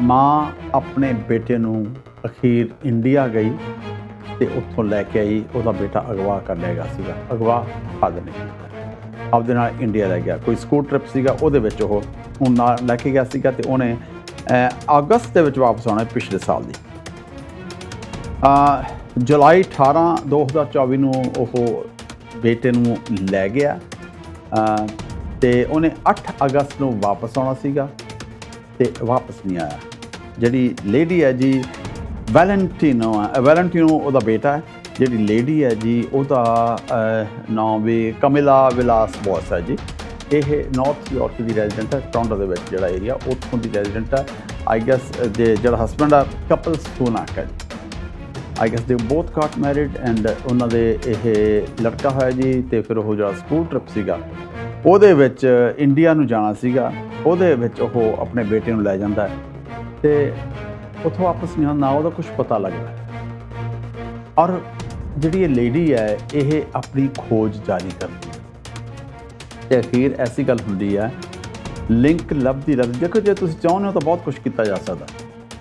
ਮਾਂ ਆਪਣੇ ਬੇਟੇ ਨੂੰ ਅਖੀਰ ਇੰਡੀਆ ਗਈ ਤੇ ਉੱਥੋਂ ਲੈ ਕੇ ਆਈ ਉਹਦਾ ਬੇਟਾ ਅਗਵਾ ਕਰ ਲਿਆ ਗਿਆ ਸੀਗਾ। ਅਗਵਾ ਹੱਦ ਨਹੀਂ ਆਪਦੇ ਨਾਲ ਇੰਡੀਆ ਲੈ ਗਿਆ। ਕੋਈ ਸਕੂਲ ਟ੍ਰਿਪ ਸੀਗਾ ਉਹਦੇ ਵਿੱਚ ਉਹ ਹੁਣ ਨਾਲ ਲੈ ਕੇ ਗਿਆ ਸੀਗਾ ਤੇ ਉਹਨੇ ਅਗਸਤ ਦੇ ਵਿੱਚ ਵਾਪਸ ਆਉਣਾ ਪਿਛਲੇ ਸਾਲ ਦੀ। ਅ ਜੁਲਾਈ 18 2024 ਨੂੰ ਉਹ ਬੇਟੇ ਨੂੰ ਲੈ ਗਿਆ। ਅ, ਤੇ ਉਹਨੇ 8 ਅਗਸਤ ਨੂੰ ਵਾਪਸ ਆਉਣਾ ਸੀਗਾ। ਤੇ ਵਾਪਸ ਨਹੀਂ ਆਇਆ। ਜਿਹੜੀ ਲੇਡੀ ਹੈ ਜੀ ਵੈਲੈਂਟੀਨੋ ਹੈ ਵੈਲੈਂਟੀਨੋ ਉਹਦਾ ਬੇਟਾ ਹੈ। ਜਿਹੜੀ ਲੇਡੀ ਹੈ ਜੀ ਉਹਦਾ ਅ, ਨਾਮ ਵੀ ਕਮਿਲਾ ਵਿਲਾਸ ਬੋਸ ਹੈ ਜੀ। ਇਹ ਨਾਰਥ ਯਾਰਕ ਦੀ ਰੈਜ਼ੀਡੈਂਟ ਹੈ ਟੋਰਾਂਟੋ ਦੇ ਵਿੱਚ ਜਿਹੜਾ ਏਰੀਆ ਉੱਥੋਂ ਦੀ ਰੈਜ਼ੀਡੈਂਟ ਹੈ। ਆਈ ਗੈਸ ਦੇ ਜਿਹੜਾ ਹਸਬੰਡ ਆ ਕਪਲ ਸੂਨਾਕ ਹੈ ਆਈ ਗੈਸ ਦੇ ਬੋਥ ਗਾਟ ਮੈਰਿਡ ਐਂਡ ਉਹਨਾਂ ਦੇ ਇਹ ਲੜਕਾ ਹੋਇਆ ਜੀ ਤੇ ਫਿਰ ਉਹ ਜਿਹੜਾ ਸਕੂਲ ਟ੍ਰਿਪ ਸੀਗਾ ਉਹਦੇ ਵਿੱਚ ਇੰਡੀਆ ਨੂੰ ਜਾਣਾ ਸੀਗਾ, ਉਹਦੇ ਵਿੱਚ ਉਹ ਆਪਣੇ ਬੇਟੇ ਨੂੰ ਲੈ ਜਾਂਦਾ ਹੈ ਤੇ ਉੱਥੋਂ ਆਪਸ ਨਹੀਂ ਆਉਂਦਾ ਨਾ ਉਹਦਾ ਕੁਝ ਪਤਾ ਲੱਗਦਾ ਔਰ ਜਿਹੜੀ ਇਹ ਲੇਡੀ ਹੈ, ਇਹ ਆਪਣੀ ਖੋਜ ਜਾਰੀ ਕਰਦੀ ਹੈ। ਤੇ ਅਖੀਰ ਐਸੀ ਗੱਲ ਹੁੰਦੀ ਹੈ, ਲਿੰਕ ਲੱਭਦੀ ਲੱਭਦੀ ਦੇਖੋ ਜੇ ਤੁਸੀਂ ਚਾਹੁੰਦੇ ਹੋ ਤਾਂ ਬਹੁਤ ਕੁਝ ਕੀਤਾ ਜਾ ਸਕਦਾ।